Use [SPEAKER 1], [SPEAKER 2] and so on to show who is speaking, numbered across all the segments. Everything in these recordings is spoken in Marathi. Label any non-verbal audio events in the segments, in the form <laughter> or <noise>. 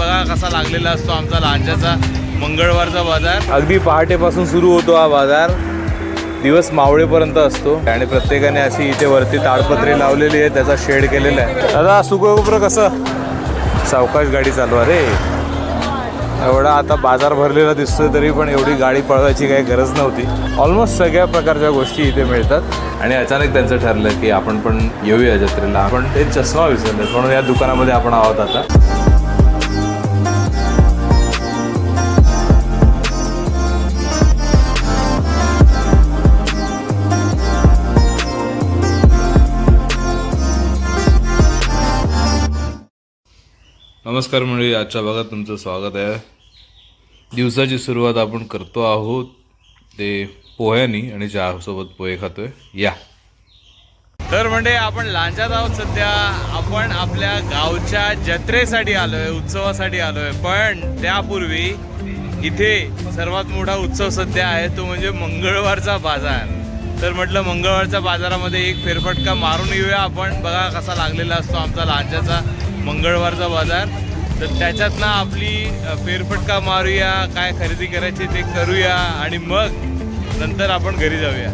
[SPEAKER 1] बघा कसा लागलेला असतो आमचा लांजाचा मंगळवारचा बाजार. अगदी पहाटेपासून सुरू होतो हा बाजार. दिवस मावळेपर्यंत असतो. आणि प्रत्येकाने अशी इथे वरती ताडपत्री लावलेली आहे त्याचा शेड केलेला आहे. दादा सुगोप्र कसं? सावकाश गाडी चालू अरे एवढा आता बाजार भरलेला दिसतोय तरी पण एवढी गाडी पळवायची काही गरज नव्हती. ऑलमोस्ट सगळ्या प्रकारच्या गोष्टी इथे मिळतात. आणि अचानक त्यांचं ठरलं की आपण पण येऊया जत्रेला. आपण ते चष्मा विसरले म्हणून या दुकानामध्ये आपण आहोत आता. नमस्कार मंडळी आजच्या भागात तुमचं स्वागत आहे. दिवसाची सुरुवात आपण करतो आहोत. ते पोह्यानी आणि चहासोबत पोहे खातोय. या. तर म्हणजे आपण लांजात आहोत सध्या. आपण आपल्या गावच्या जत्रेसाठी आलोय उत्सवासाठी आलोय. पण त्यापूर्वी इथे सर्वात मोठा उत्सव सध्या आहे तो म्हणजे मंगळवारचा बाजार. तर म्हटलं मंगळवारच्या बाजारामध्ये एक फेरफटका मारून येऊया आपण. बघा कसा लागलेला असतो आमचा लांजाचा. मंगळवारचा बाजार. तर त्याच्यात ना आपली फेरफटका मारूया काय खरेदी करायची ते करूया आणि मग नंतर आपण घरी जाऊया.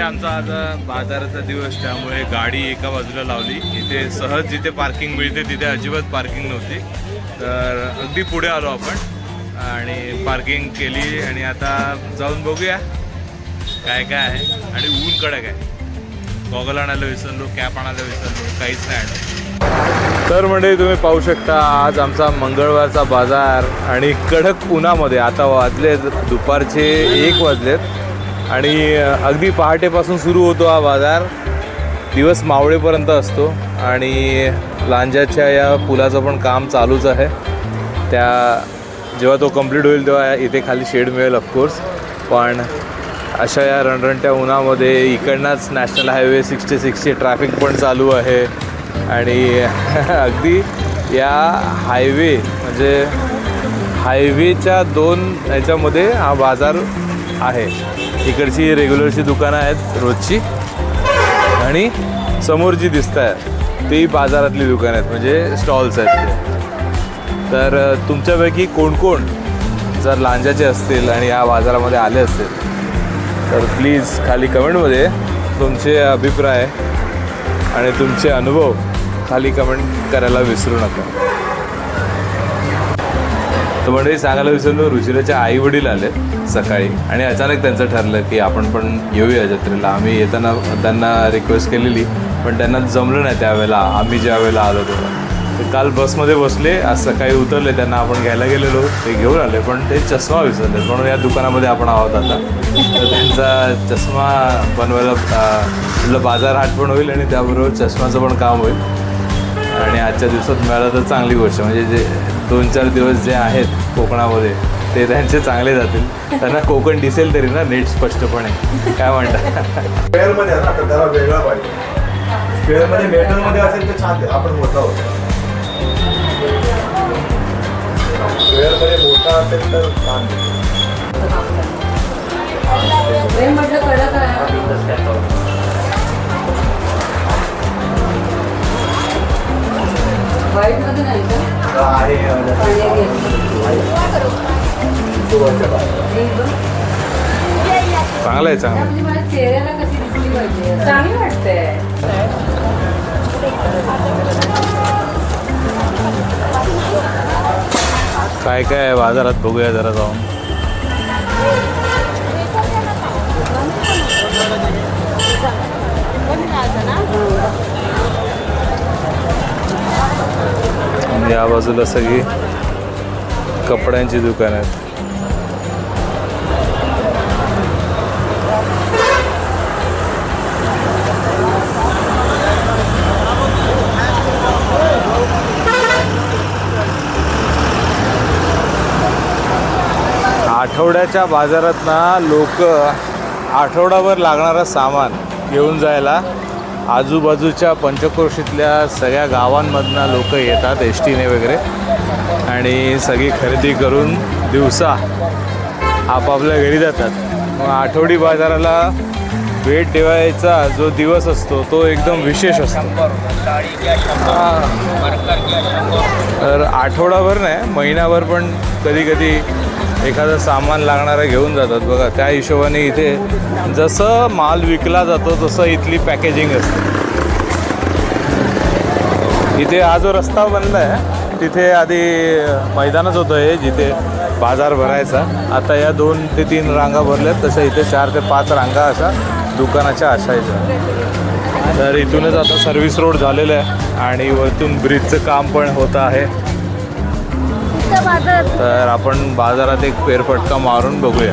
[SPEAKER 1] आमचा आज बाजाराचा दिवस त्यामुळे गाडी एका बाजूला लावली. इथे सहज जिथे पार्किंग मिळते तिथे अजिबात पार्किंग नव्हती. तर अगदी पुढे आलो आपण आणि पार्किंग केली आणि आता जाऊन बघूया काय काय आहे. आणि ऊन कडक आहे. गॉगल आणायला विसरलो कॅप आणायला विसरलो काहीच नाही आणलं तर म्हणजे तुम्ही पाहू शकता आज आमचा मंगळवारचा बाजार आणि कडक उन्हामध्ये आता वाजले दुपारचे एक वाजलेत. आणि अगदी पहाटेपासून सुरू होतो हा बाजार. दिवस मावळेपर्यंत असतो आणि लांजाच्या या पुलाचं पण काम चालूच आहे. त्या जेव्हा तो कंप्लीट होईल तेव्हा इथे खाली शेड मिळेल ऑफकोर्स पण अशा या रणरणत्या उन्हामध्ये इकडनंच नॅशनल हायवे सिक्स्टी सिक्सची ट्रॅफिक पण चालू आहे. आणि <laughs> अगदी या हायवे म्हणजे हायवेच्या दोन ह्याच्यामध्ये हा बाजार आहे. इकडची रेग्युलरची दुकानं आहेत रोजची. आणि समोर जी दिसत आहेत ती बाजारातली दुकानं आहेत म्हणजे स्टॉल्स आहेत तर तुमच्यापैकी कोण कोण जर लांजाचे असतील आणि या बाजारामध्ये आले असतील तर प्लीज खाली कमेंटमध्ये तुमचे अभिप्राय आणि तुमचे अनुभव खाली कमेंट करायला विसरू नका. तर मंडळी सांगायला विसरलो रुचिराचे आई वडील आले सकाळी आणि अचानक त्यांचं ठरलं की आपण पण येऊया जत्रेला. आम्ही येताना त्यांना रिक्वेस्ट केलेली पण त्यांना जमलं नाही त्यावेळेला. आम्ही ज्या वेळेला आलो तेव्हा. तर काल बसमध्ये बसले आज सकाळी उतरले त्यांना आपण घ्यायला गेलेलो ते घेऊन आले पण ते चष्मा विसरले. म्हणून या दुकानामध्ये आपण आहोत आता. तर त्यांचा चष्मा बनवायला आपलं बाजार हाट पण होईल आणि त्याबरोबर चष्माचं पण काम होईल. आणि आजच्या दिवसात मिळालं तर चांगली गोष्ट. म्हणजे जे दोन चार दिवस जे आहेत कोकणामध्ये ते त्यांचे चांगले जातील. त्यांना कोकण दिसेल तरी ना नीट स्पष्टपणे. काय म्हणतात
[SPEAKER 2] स्क्वेअरमध्ये आहे ना तर त्याला वेगळा पाहिजे. स्क्वेअरमध्ये मेटलमध्ये असेल तर छान आहे. आपण मोठा होतो. स्क्वेअरमध्ये मोठा असेल तर छान.
[SPEAKER 3] म्हटलं कडक नाही का
[SPEAKER 2] आहे.
[SPEAKER 3] हे.
[SPEAKER 1] चांगलं आहे चांगलं आहे.
[SPEAKER 3] माझ्या चेहऱ्याला कशी दिसली पाहिजे चांगली वाटते
[SPEAKER 1] काय काय आहे बाजारात बघूया जरा जाऊन आणि या बाजूला सगळी कपड्यांची दुकान आहेत. आठवड्याच्या बाजारात ना लोक आठवडाभर लागणारं सामान घेऊन जायला आजूबाजूच्या पंचक्रोशीतल्या सगळ्या गावांमधनं लोक येतात एस टीने वगैरे. आणि सगळी खरेदी करून दिवसा आपापल्या घरी जातात. मग आठवडी बाजाराला भेट देवायचा जो दिवस असतो तो एकदम विशेष असतो. तर आठवडाभर नाही महिनाभर पण कधी कधी एखादं सामान लागणारं घेऊन जातात बघा त्या हिशोबाने इथे जसं माल विकला जातो तसं इथली पॅकेजिंग असते. इथे हा जो रस्ता बनला आहे तिथे आधी मैदानच होतं हे जिथे बाजार भरायचा. आता या दोन ते तीन रांगा भरल्यात तसं इथे चार ते पाच रांगा अशा दुकानाच्या असायच्या तर इथूनच आता सर्व्हिस रोड झालेलं आहे आणि वरतून ब्रिजचं काम पण होतं आहे. तर आपण बाजारात एक फेरफटका मारून बघूया.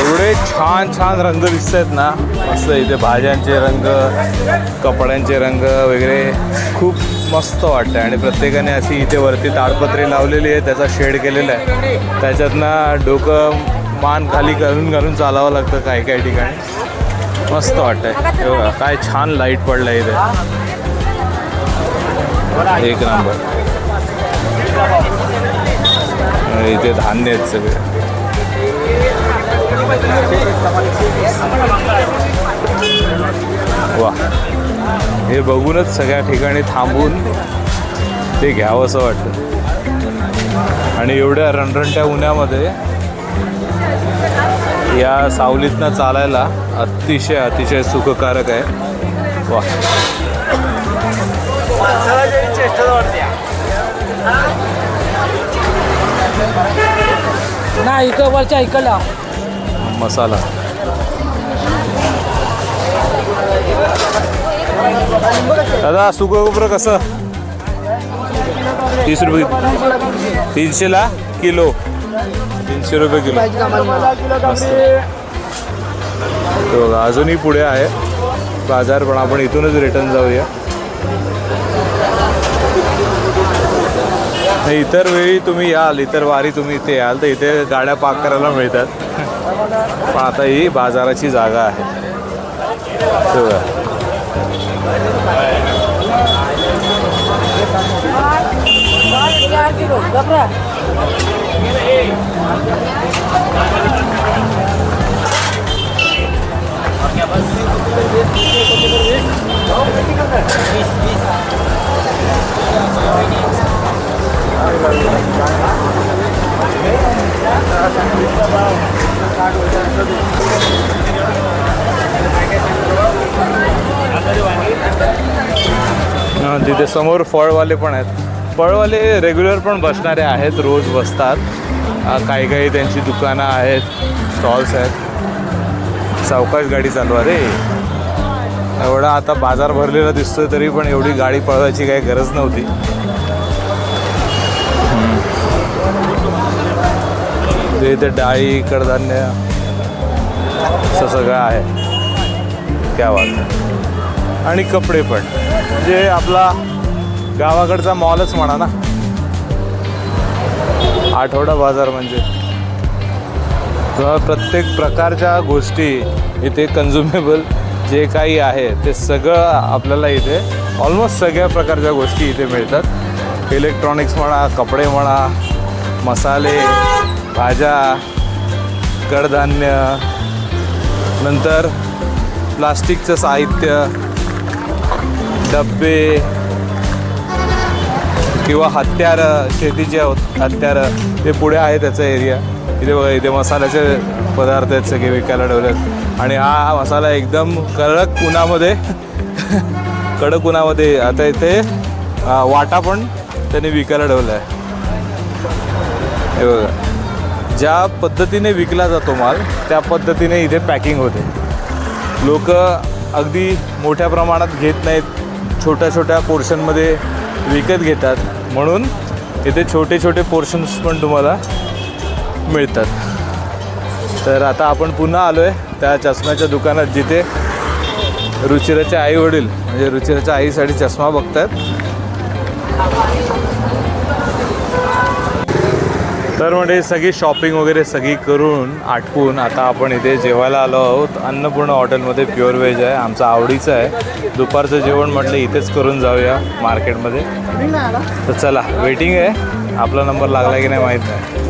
[SPEAKER 1] एवढे छान छान रंग दिसत आहेत ना. मस्त इथे भाज्यांचे रंग कपड्यांचे रंग वगैरे खूप मस्त वाटतं आणि प्रत्येकाने अशी इथे वरती ताडपत्री लावलेली आहे त्याचा शेड केलेला आहे. त्याच्यातनं डोकं मान खाली घालून घालून चालावं लागतं काही काही ठिकाणी. मस्त वाटतंय. हे बघा काय छान लाइट पडलं इथे. एक नंबर. इथे धान्य आहेत सगळे. वा. हे बघूनच सगळ्या ठिकाणी थांबून ते घ्यावं असं वाटतं. आणि एवढ्या रणरणट्या उन्हामध्ये या सावलीतनं चालायला अतिशय अतिशय सुखकारक आहे. वा.
[SPEAKER 4] नाही इकडं वरच्या इकडला.
[SPEAKER 1] मसाला. दादा सुकं खोबरं कसं? तीस रुपये तीनशेला किलो. तीनशे रुपये किलो. बघा अजूनही पुढे आहे. बाजार पण आपण इथूनच रिटर्न जाऊया. इतर वेळी तुम्ही याल इतर वारी तुम्ही इथे याल तर इथे गाड्या पार्क करायला मिळतात. पण आता ही बाजाराची जागा आहे. तिथे समोर फळवाले पण आहेत. फळवाले रेग्युलर पण बसणारे आहेत रोज बसतात. काही काही त्यांची दुकानं आहेत स्टॉल्स आहेत. सावकाश गाडी चालू आहे रे. एवढा आता बाजार भरलेला दिसतोय तरी पण एवढी गाडी पळवायची काही गरज नव्हती. ते इथे डाळी कडधान्य असं सगळं आहे. त्या वाट आणि कपडे पण. म्हणजे आपला गावाकडचा मॉलच म्हणा ना. आठवडा बाजार म्हणजे. प्रत्येक प्रकारच्या गोष्टी इथे कन्झ्युमेबल जे काही आहे ते सगळं आपल्याला इथे ऑलमोस्ट सगळ्या प्रकारच्या गोष्टी इथे मिळतात. इलेक्ट्रॉनिक्स म्हणा कपडे म्हणा मसाले भाज्या कडधान्य नंतर प्लास्टिकचं साहित्य डब्बे किंवा हत्यारं शेतीचे होत हत्यारं ते पुढे आहे त्याचा एरिया इथे बघा इथे मसाल्याचे पदार्थ आहेत सगळे विकायला ठेवलेत. आणि हा मसाला एकदम कडक उन्हामध्ये कडक उन्हामध्ये. आता इथे वाटा पण त्याने विकायला ठेवला आहे हे बघा. ज्या पद्धतीने विकला जातो माल त्या पद्धतीने इथे पॅकिंग होते. लोक अगदी मोठ्या प्रमाणात घेत नाहीत छोट्या छोट्या पोर्शनमध्ये विकत घेतात. म्हणून इथे छोटे छोटे पोर्शन्स पण तुम्हाला मिळतात. तर आता आपण पुन्हा आलो आहे त्या चष्म्याच्या दुकानात जिथे रुचिराचे आई वडील म्हणजे रुचिराच्या आईसाठी चष्मा बघतात तर म्हणजे सगळी शॉपिंग वगैरे सगळी करून आटपून आता आपण इथे जेवायला आलो आहोत. अन्नपूर्ण हॉटेलमध्ये प्युअर व्हेज आहे आमचं आवडीचं आहे. दुपारचं जेवण म्हटलं इथेच करून जाऊया मार्केटमध्ये तर चला वेटिंग आहे. आपला नंबर लागला की नाही माहीत नाही.